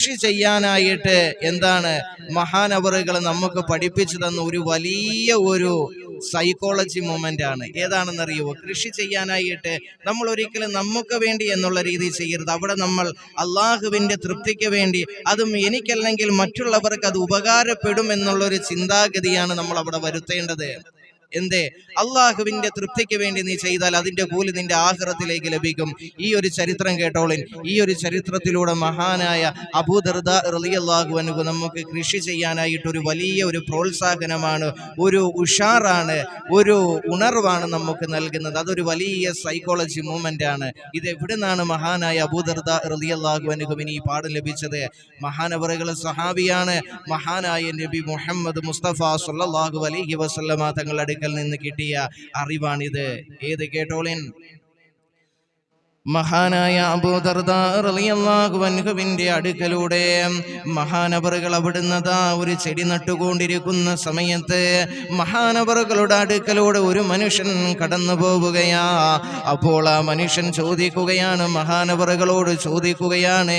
കൃഷി ചെയ്യാനായിട്ട് എന്താണ് മഹാനവറുകൾ നമുക്ക് പഠിപ്പിച്ചു തന്ന ഒരു വലിയ ഒരു സൈക്കോളജി മൂമെന്റ് ആണ്. ഏതാണെന്നറിയുമോ കൃഷി ചെയ്യാനായിട്ട് നമ്മൾ ഒരിക്കലും നമുക്ക് വേണ്ടി എന്നുള്ള രീതി ചെയ്യരുത്. അവിടെ നമ്മൾ അള്ളാഹുവിന്റെ തൃപ്തിക്ക് വേണ്ടി അതും എനിക്കല്ലെങ്കിൽ മറ്റുള്ളവർക്ക് അത് ഉപകാരപ്പെടും എന്നുള്ളൊരു ചിന്താഗതിയാണ് നമ്മൾ അവിടെ വരുത്തേണ്ടത്. എന്തേ? അള്ളാഹുവിന്റെ തൃപ്തിക്ക് വേണ്ടി നീ ചെയ്താൽ അതിന്റെ കൂലി നിന്റെ ആഹ്റത്തിലേക്ക് ലഭിക്കും. ഈ ഒരു ചരിത്രം കേട്ടോളിൻ. ഈ ഒരു ചരിത്രത്തിലൂടെ മഹാനായ അബൂദർദ റളിയല്ലാഹു അൻഹു നമുക്ക് കൃഷി ചെയ്യാനായിട്ട് ഒരു വലിയ ഒരു പ്രോത്സാഹനമാണ് ഒരു ഉഷാറാണ് ഒരു ഉണർവാണ് നമുക്ക് നൽകുന്നത്. അതൊരു വലിയ സൈക്കോളജി മൂവ്മെന്റ് ആണ്. ഇത് എവിടെ നിന്നാണ് മഹാനായ അബൂദർദ അൻഹുവിന് ഈ പാഠം ലഭിച്ചത്? മഹാനവറുകൾ സഹാബിയാണ്. മഹാനായ നബി മുഹമ്മദ് മുസ്തഫ സുല്ലാഹു അലൈഹി വസല്ലമ തങ്ങളുടെ നിന്ന് കിട്ടിയ അറിവാണിത്. ഏത് കേട്ടോളിൻ? മഹാനായ അബൂദർദാഹുവിന്റെ അടുക്കലൂടെ മഹാനവറുകൾ അവിടുന്നതാ ഒരു ചെടി നട്ടുകൊണ്ടിരിക്കുന്ന സമയത്ത് മഹാനവറുകളുടെ അടുക്കലൂടെ ഒരു മനുഷ്യൻ കടന്നു പോവുകയാ. അപ്പോൾ ആ മനുഷ്യൻ ചോദിക്കുകയാണ് മഹാനവറുകളോട് ചോദിക്കുകയാണ്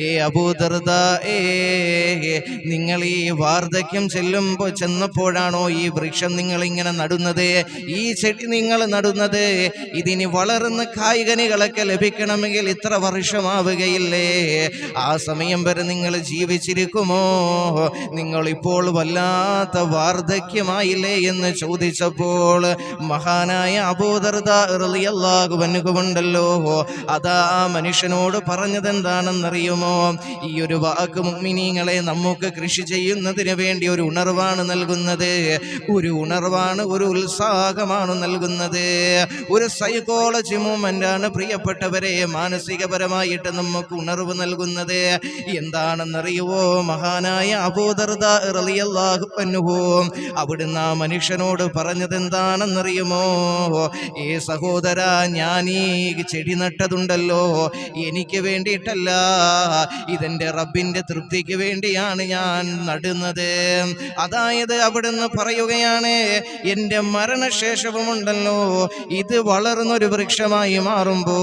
ഏ അബൂദർദ ഏ നിങ്ങൾ ഈ വാർദ്ധക്യം ചെല്ലുമ്പോൾ ചെന്നപ്പോഴാണോ ഈ വൃക്ഷം നിങ്ങൾ ഇങ്ങനെ നടുന്നത്? ഈ ചെടി നിങ്ങൾ നടുന്നത്? ഇതിന് വളർന്ന് കായികനികളൊക്കെ ലഭിക്കണമെങ്കിൽ ഇത്ര വർഷമാവുകയില്ലേ? ആ സമയം വരെ നിങ്ങൾ ജീവിച്ചിരിക്കുമോ? നിങ്ങൾ ഇപ്പോൾ വല്ലാത്ത വാർദ്ധക്യമായില്ലേ എന്ന് ചോദിച്ചപ്പോൾ മഹാനായ അബൂദർദാഹുവന്നുകൊണ്ടല്ലോ അതാ ആ മനുഷ്യനോട് പറഞ്ഞത് എന്താണെന്നറിയുമോ ഈ ഒരു വാക്ക് മുമ്മിനീങ്ങളെ നമുക്ക് കൃഷി ചെയ്യുന്നതിന് വേണ്ടി ഒരു ഉണർവാണ് നൽകുന്നത്. ഒരു ഉണർവാണ് ഒരു ഉത്സാഹമാണ് നൽകുന്നത്. ഒരു സൈക്കോളജി മൂവ്മെന്റ് ആണ് പ്രിയപ്പെട്ടവരെ മാനസികപരമായിട്ട് നമുക്ക് ഉണർവ് നൽകുന്നത് എന്താണെന്നറിയുവോ? മഹാനായ അബൂദർദ റളിയല്ലാഹു അൻഹു അവിടുന്ന് ആ മനുഷ്യനോട് പറഞ്ഞത് എന്താണെന്നറിയുമോ ഏ സഹോദര ഞാൻ ഈ ചെടി നട്ടതുണ്ടല്ലോ. എനിക്ക് വേണ്ടിയിട്ടല്ല. ഇതെന്റെ റബ്ബിന്റെ തൃപ്തിക്ക് വേണ്ടിയാണ് ഞാൻ നടുന്നത്. അതായത് അവിടുന്ന് പറയുകയാണ് എന്റെ മരണശേഷവുമുണ്ടല്ലോ. ഇത് വളർന്നൊരു വൃക്ഷമായി മാറുമ്പോ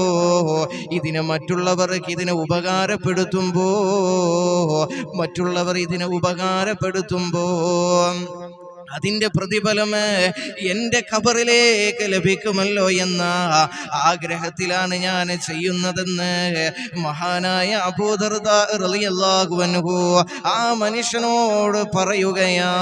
ഇതിനെ മറ്റുള്ളവർക്ക് ഇതിനെ ഉപകാരപ്പെടുത്തുമ്പോ മറ്റുള്ളവർ ഇതിനെ ഉപകാരപ്പെടുത്തുമ്പോ അതിന്റെ പ്രതിഫലം എന്റെ ഖബറിലേക്ക് ലഭിക്കുമല്ലോ എന്ന ആഗ്രഹത്തിലാണ് ഞാൻ ചെയ്യുന്നതെന്ന് മഹാനായ അബൂദർദാഹു ആ മനുഷ്യനോട് പറയുകയാ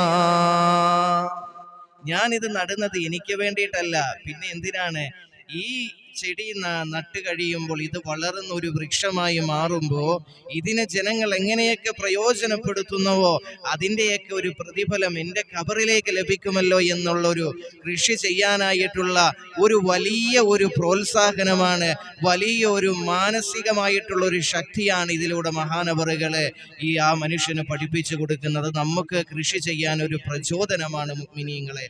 ഞാനിത് നടുന്നത് എനിക്ക് വേണ്ടിയിട്ടല്ല പിന്നെ എന്തിനാണ്? ഈ ചെടി നട്ട് കഴിയുമ്പോൾ ഇത് വളർന്ന ഒരു വൃക്ഷമായി മാറുമ്പോൾ ഇതിനെ ജനങ്ങൾ എങ്ങനെയൊക്കെ പ്രയോജനപ്പെടുത്തുന്നുവോ അതിന്റെയൊക്കെ ഒരു പ്രതിഫലം എന്റെ കബറിലേക്ക് ലഭിക്കുമല്ലോ എന്നുള്ളൊരു കൃഷി ചെയ്യാനായിട്ടുള്ള ഒരു വലിയ ഒരു പ്രോത്സാഹനമാണ് വലിയ ഒരു മാനസികമായിട്ടുള്ള ഒരു ശക്തിയാണ് ഇതിലൂടെ മഹാനവറുകളെ ഈ ആ മനുഷ്യന് പഠിപ്പിച്ചു കൊടുക്കുന്നത്. നമുക്ക് കൃഷി ചെയ്യാൻ ഒരു പ്രചോദനമാണ് മിനിങ്ങളെ